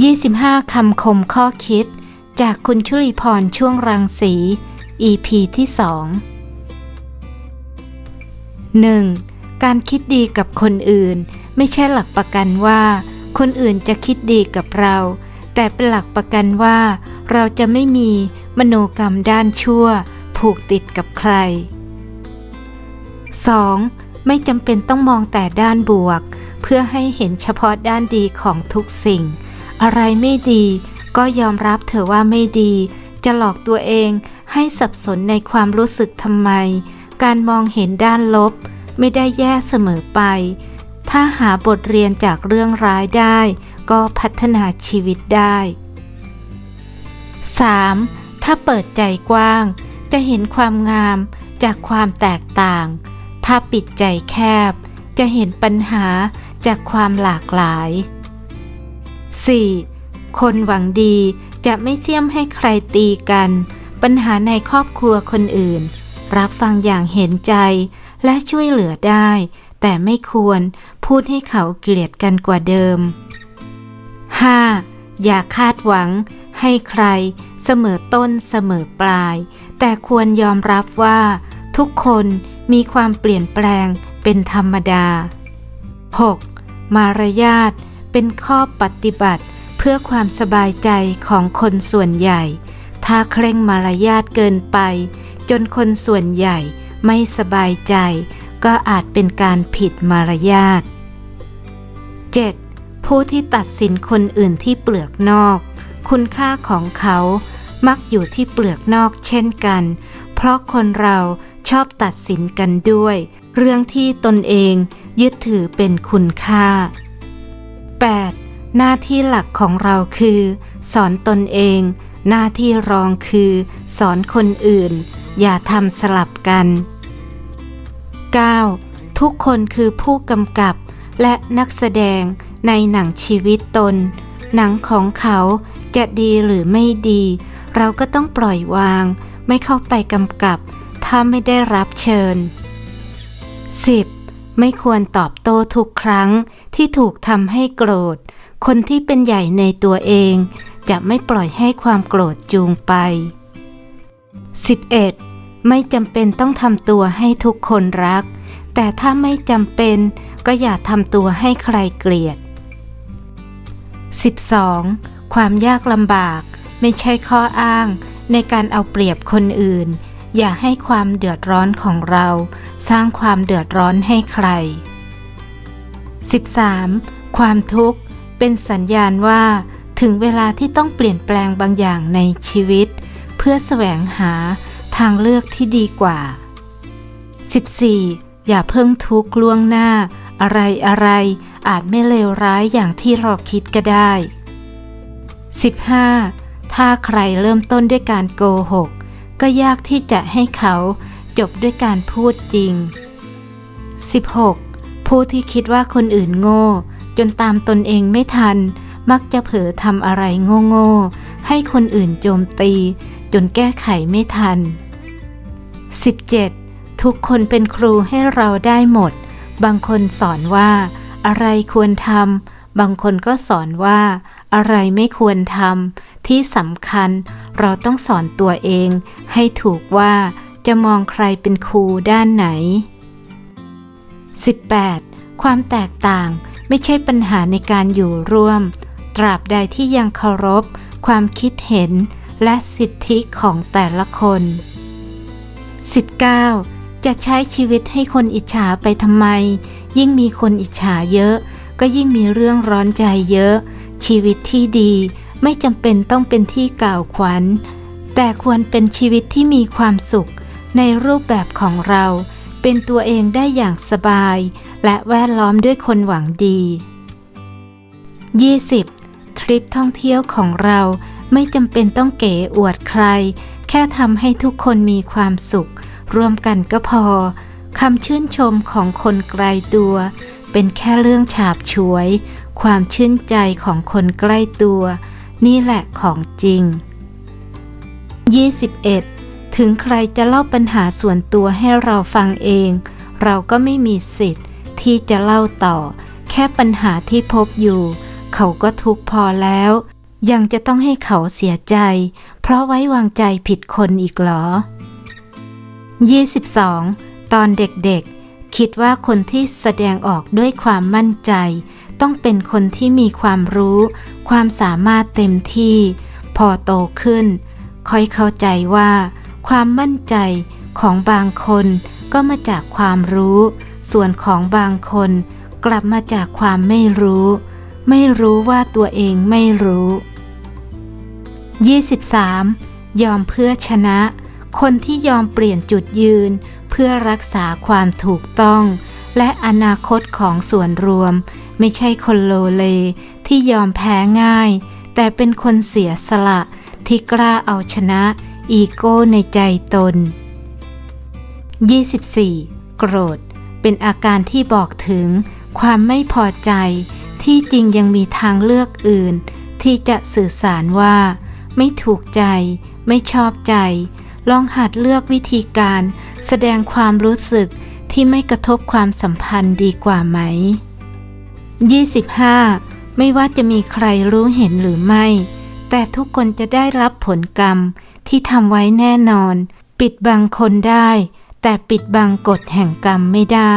25 คำคมข้อคิด จากคุณชุลีพรช่วงรังสี EP ที่ 2 1. การคิดดีกับคนอื่น ไม่ใช่หลักประกันว่า คนอื่นจะคิดดีกับเรา แต่เป็นหลักประกันว่า เราจะไม่มีมโนกรรมด้านชั่ว ผูกติดกับใคร 2. ไม่จำเป็นต้องมองแต่ด้านบวก เพื่อให้เห็นเฉพาะด้านดีของทุกสิ่ง อะไรไม่ดี ก็ยอมรับเถอะว่าไม่ดี จะหลอกตัวเองให้สับสนในความรู้สึกทำไม การมองเห็นด้านลบ ไม่ได้แย่เสมอไป ถ้าหาบทเรียนจากเรื่องร้ายได้ ก็พัฒนาชีวิตได้ 3. ถ้าเปิดใจกว้าง จะเห็นความงามจากความแตกต่าง ถ้าปิดใจแคบ จะเห็นปัญหาจากความหลากหลาย 4. คนหวังดีจะไม่เสี่ยมให้ใครตีกัน ปัญหาในครอบครัวคนอื่น รับฟังอย่างเห็นใจและช่วยเหลือได้ แต่ไม่ควรพูดให้เขาเกลียดกันกว่าเดิม 5. อย่าคาดหวังให้ใครเสมอต้นเสมอปลาย แต่ควรยอมรับว่า ทุกคนมีความเปลี่ยนแปลงเป็นธรรมดา 6. มารยาท เป็นข้อปฏิบัติเพื่อความสบายใจของคนส่วนใหญ่ ถ้าเคร่งมารยาทเกินไป จนคนส่วนใหญ่ไม่สบายใจ ก็อาจเป็นการผิดมารยาท 7. ผู้ที่ตัดสินคนอื่นที่เปลือกนอก คุณค่าของเขามักอยู่ที่เปลือกนอกเช่นกัน เพราะคนเราชอบตัดสินกันด้วย เรื่องที่ตนเองยึดถือเป็นคุณค่า หน้าที่หลักของเราคือ สอนตนเอง หน้าที่รองคือ สอนคนอื่น อย่าทำสลับกัน 9. ทุกคนคือผู้กำกับ และนักแสดงในหนังชีวิตตน หนังของเขาจะดีหรือไม่ดี เราก็ต้องปล่อยวาง ไม่เข้าไปกำกับ ถ้าไม่ได้รับเชิญ 10. ไม่ควรตอบโต้ทุกครั้งที่ถูกทำให้โกรธ คนที่เป็นใหญ่ในตัวเอง จะไม่ปล่อยให้ความโกรธจูงไป 11. ไม่จำเป็นต้องทำตัวให้ทุกคนรัก แต่ถ้าไม่จำเป็นก็อย่าทำตัวให้ใครเกลียด 12. ความยากลำบาก ไม่ใช่ข้ออ้างในการเอาเปรียบคนอื่น อย่าให้ความเดือดร้อนของเรา สร้างความเดือดร้อนให้ใคร 13. ความทุกข์ เป็นสัญญาณว่า ถึงเวลาที่ต้องเปลี่ยนแปลงบางอย่างในชีวิต เพื่อแสวงหาทางเลือกที่ดีกว่า 14. อย่าเพิ่งทุกข์ล่วงหน้า อะไรอะไรอาจไม่เลวร้ายอย่างที่เราคิดก็ได้ 15. ถ้าใครเริ่มต้นด้วยการโกหก ก็ยากที่จะให้เขาจบด้วยการพูดจริง 16. ผู้ที่คิดว่าคนอื่นโง่ จนตามตนเองไม่ทัน มักจะเผลอทำอะไรโง่ๆให้คนอื่นโจมตี จนแก้ไขไม่ทัน 17. ทุกคนเป็นครูให้เราได้หมด บางคนสอนว่า อะไรควรทำบางคนก็สอนว่า อะไรไม่ควรทำ ที่สำคัญเราต้องสอนตัวเอง ให้ถูกว่าจะมองใครเป็นครูด้านไหน 18. ความแตกต่างไม่ใช่ปัญหาในการอยู่ร่วม ตราบใดที่ยังเคารพ ความคิดเห็น และสิทธิของแต่ละคน 19. จะใช้ชีวิตให้คนอิจฉาไปทำไม ยิ่งมีคนอิจฉาเยอะ ก็ยิ่งมีเรื่องร้อนใจเยอะ ชีวิตที่ดี ไม่จำเป็นต้องเป็นที่กล่าวขวัญ แต่ควรเป็นชีวิตที่มีความสุข ในรูปแบบของเรา เป็นตัวเองได้อย่างสบาย และแวดล้อมด้วยคนหวังดี 20. ทริปท่องเที่ยวของเราไม่จำเป็นต้องเก๋อวดใคร แค่ทำให้ทุกคนมีความสุขร่วมกันก็พอคำชื่นชมของคนไกลตัว เป็นแค่เรื่องฉาบฉวย ความชื่นใจของคนใกล้ตัว นี่แหละของจริง 21. ถึงใครจะเล่าปัญหาส่วนตัวให้เราฟังเอง เราก็ไม่มีสิทธิ์ ที่จะเล่าต่อ แค่ปัญหาที่พบอยู่ เขาก็ทุกข์พอแล้ว ยังจะต้องให้เขาเสียใจ เพราะไว้วางใจผิดคนอีกหรอ 22. ตอนเด็กๆ คิดว่าคนที่แสดงออกด้วยความมั่นใจ ต้องเป็นคนที่มีความรู้ ความสามารถเต็มที่ พอโตขึ้น ค่อยเข้าใจว่า ความมั่นใจของบางคนก็มาจากความรู้ ส่วนของบางคนกลับมาจากความไม่รู้ ไม่รู้ว่าตัวเองไม่รู้ 23. ยอมเพื่อชนะ คนที่ยอมเปลี่ยนจุดยืน เพื่อรักษาความถูกต้อง และอนาคตของส่วนรวม ไม่ใช่คนโลเลที่ยอมแพ้ง่าย แต่เป็นคนเสียสละที่กล้าเอาชนะอีโก้ในใจตน 24. โกรธ เป็นอาการที่บอกถึงความไม่พอใจ ที่จริงยังมีทางเลือกอื่น ที่จะสื่อสารว่า ไม่ถูกใจ ไม่ชอบใจ ลองหัดเลือกวิธีการ แสดงความรู้สึก ที่ไม่กระทบความสัมพันธ์ดีกว่าไหม 25. ไม่ว่าจะมีใครรู้เห็นหรือไม่ แต่ทุกคนจะได้รับผลกรรมที่ทำไว้แน่นอน ปิดบังคนได้ แต่ปิดบังกฎแห่งกรรมไม่ได้